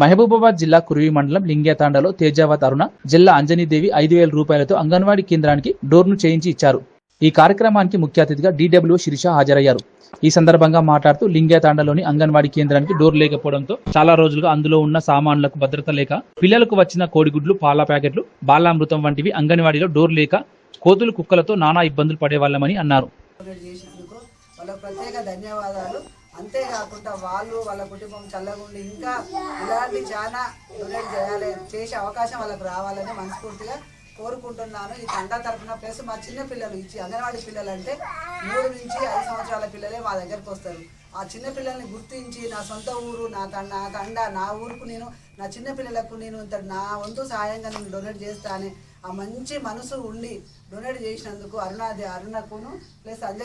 మహబూబాబాద్ జిల్లా కురువి మండలం లింగేతాండలో తేజావత్ అరుణ జిల్లా అంజనీదేవి ఐదు వేల రూపాయలతో అంగన్వాడీ కేంద్రానికి డోర్ను చేయించి ఇచ్చారు. ఈ కార్యక్రమానికి ముఖ్య అతిథిగా డీడబ్ల్యూ శిరీష హాజరయ్యారు. ఈ సందర్భంగా మాట్లాడుతూ లింగేతాండలోని అంగన్వాడీ కేంద్రానికి డోర్ లేకపోవడంతో చాలా రోజులుగా అందులో ఉన్న సామాన్లకు భద్రత లేక పిల్లలకు వచ్చిన కోడిగుడ్లు పాల ప్యాకెట్లు బాలామృతం వంటివి అంగన్వాడీలో డోర్ లేక కోతులు కుక్కలతో నానా ఇబ్బందులు పడేవాళ్ళమని అన్నారు. వాళ్ళకు ప్రత్యేక ధన్యవాదాలు. అంతేకాకుండా వాళ్ళు వాళ్ళ కుటుంబం చల్లగుండి ఇంకా ఇలాంటి చాలా డొనేట్ చేయాలి చేసే అవకాశం వాళ్ళకు రావాలని మనస్ఫూర్తిగా కోరుకుంటున్నాను. ఈ తండా తరఫున ప్లస్ మా చిన్న పిల్లలు ఇచ్చి అంగన్వాడీ పిల్లలు అంటే మూడు నుంచి ఐదు సంవత్సరాల పిల్లలే మా దగ్గరకు వస్తారు. ఆ చిన్న పిల్లల్ని గుర్తించి నా సొంత ఊరు నా తండ నా తండ నా ఊరుకు నేను నా చిన్న పిల్లలకు నేను ఇంత నా వంతు సహాయంగా నేను డొనేట్ చేస్తా అని ఆ మంచి మనసు ఉండి డొనేట్ చేసినందుకు అరుణ అరుణకును ప్లస్ అంజలి